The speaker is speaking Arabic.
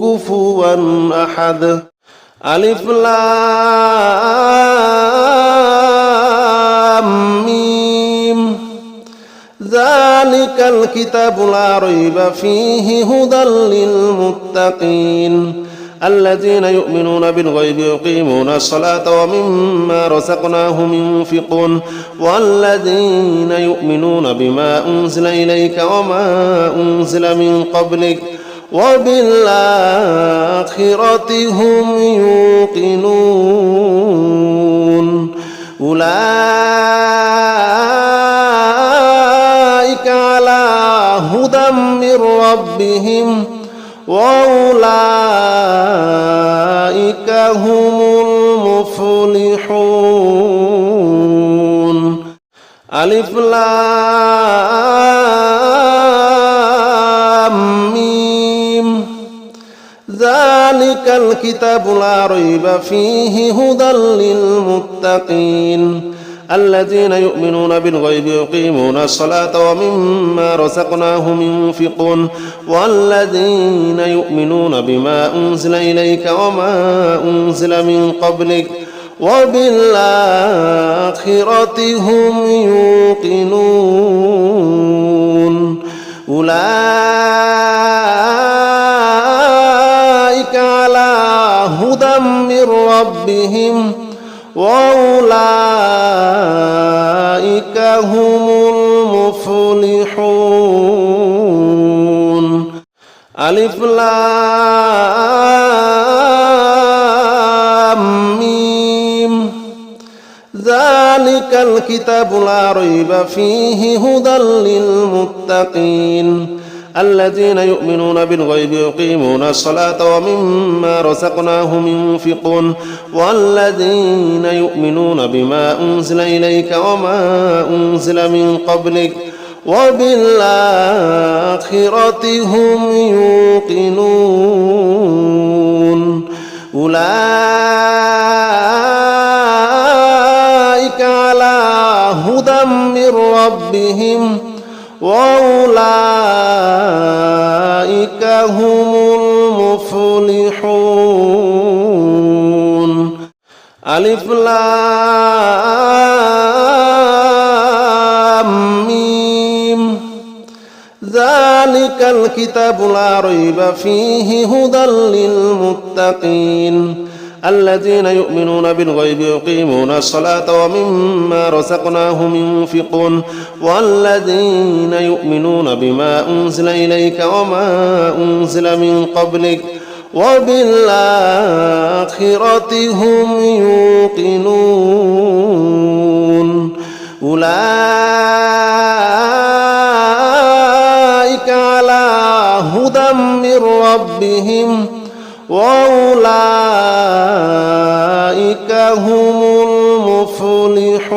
كفوا أحد. ألف لام ميم. ذلك الكتاب لا ريب فيه هدى للمتقين. الذين يؤمنون بالغيب يقيمون الصلاة ومما رزقناهم ينفقون. والذين يؤمنون بما أنزل إليك وما أنزل من قبلك. وبالآخرة هم يوقنون. أولئك على هدى من ربهم وأولئك هم المفلحون. ألف لام الكتاب لا ريب فيه هدى للمتقين. الذين يؤمنون بالغيب يقيمون الصلاة ومما رزقناهم ينفقون. والذين يؤمنون بما أنزل إليك وما أنزل من قبلك وبالآخرة هم يوقنون. أولئك ربهم وأولئك هم المفلحون. ألف لام ميم. ذلك الكتاب لا ريب فيه هدى للمتقين. الذين يؤمنون بالغيب يقيمون الصلاة ومما رزقناهم ينفقون والذين يؤمنون بما أنزل إليك وما أنزل من قبلك وبالآخرة هم يوقنون أولئك على هدى من ربهم وأولئك هم المفلحون. ألف ميم. ذلك الكتاب لا ريب فيه هدى للمتقين. الذين يؤمنون بالغيب يقيمون الصلاة ومما رزقناهم ينفقون والذين يؤمنون بما أنزل إليك وما أنزل من قبلك وبالآخرة هم يوقنون أولئك على هدى من ربهم وأولئك هم المفلحون.